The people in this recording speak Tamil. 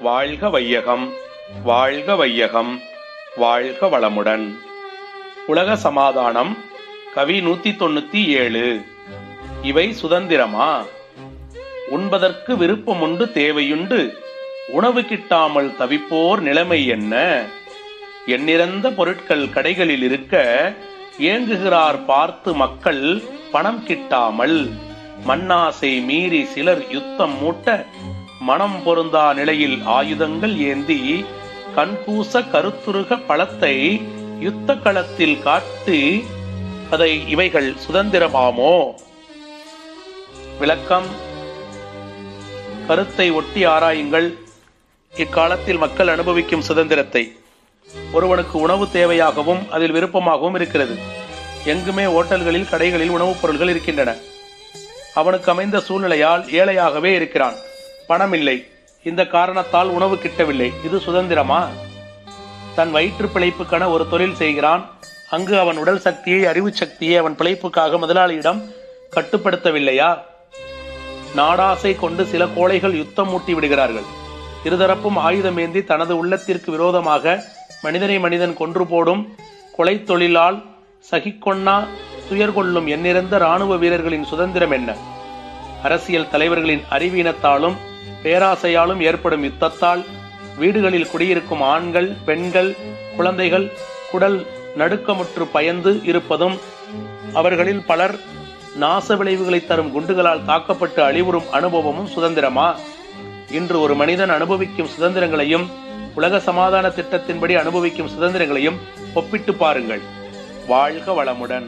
வாழ்க வையகம் வாழ்க வையகம் வாழ்க வளமுடன். உலக சமாதானம் கவி நூத்தி தொண்ணூத்தி ஏழு. இவை சுதந்திரமா? உண்பதற்கு விருப்பமுண்டு தேவையுண்டு உணவு கிட்டாமல் தவிப்போர் நிலைமை என்ன? எண்ணிறந்த பொருட்கள் கடைகளில் இருக்க ஏங்குகிறார் பார்த்து மக்கள் பணம் கிட்டாமல் மண்ணாசை மீறி சிலர் யுத்தம் மூட்ட மனம் பொருந்தா நிலையில் ஆயுதங்கள் ஏந்தி கண்கூச கருத்துருக பழத்தை யுத்த களத்தில் காட்டி அதை இவைகள் சுதந்திரமாமோ? விளக்கம் கருத்தை ஒட்டி ஆராயுங்கள். இக்காலத்தில் மக்கள் அனுபவிக்கும் சுதந்திரத்தை. ஒருவனுக்கு உணவு தேவையாகவும் அதில் விருப்பமாகவும் இருக்கிறது. எங்குமே ஓட்டல்களில் கடைகளில் உணவுப் பொருள்கள் இருக்கின்றன. அவனுக்கு அமைந்த சூழ்நிலையால் ஏழையாகவே இருக்கிறான். பணம் இல்லை இந்த காரணத்தால் உணவு கிட்டவில்லை. இது சுதந்திரமா? தன் வயிற்று பிழைப்புக்கென ஒரு தொழில் செய்கிறான். அங்கு அவன் உடல் சக்தியை அறிவு சக்தியை அவன் பிழைப்புக்காக முதலாளியிடம் கட்டுப்படுத்தவில்லையா? நாடாசை கொண்டு சில கோழைகள் யுத்தம் மூட்டி விடுகிறார்கள். இருதரப்பும் ஆயுதமேந்தி தனது உள்ளத்திற்கு விரோதமாக மனிதனை மனிதன் கொன்று போடும் கொலை தொழிலால் சகிக்கொண்ணா துயர் கொள்ளும் எண்ணிறந்த இராணுவ வீரர்களின் சுதந்திரம் என்ன? அரசியல் தலைவர்களின் அறிவீனத்தாலும் பேராசையாலும் ஏற்படும் யுத்தத்தால் வீடுகளில் குடியிருக்கும் ஆண்கள் பெண்கள் குழந்தைகள் குடல் நடுக்கமுற்று பயந்து இருப்பதும் அவர்களில் பலர் நாச விளைவுகளை தரும் குண்டுகளால் தாக்கப்பட்டு அழிவுறும் அனுபவமும் சுதந்திரமா? இன்று ஒரு மனிதன் அனுபவிக்கும் சுதந்திரங்களையும் உலக சமாதான திட்டத்தின்படி அனுபவிக்கும் சுதந்திரங்களையும் ஒப்பிட்டு பாருங்கள். வாழ்க வளமுடன்.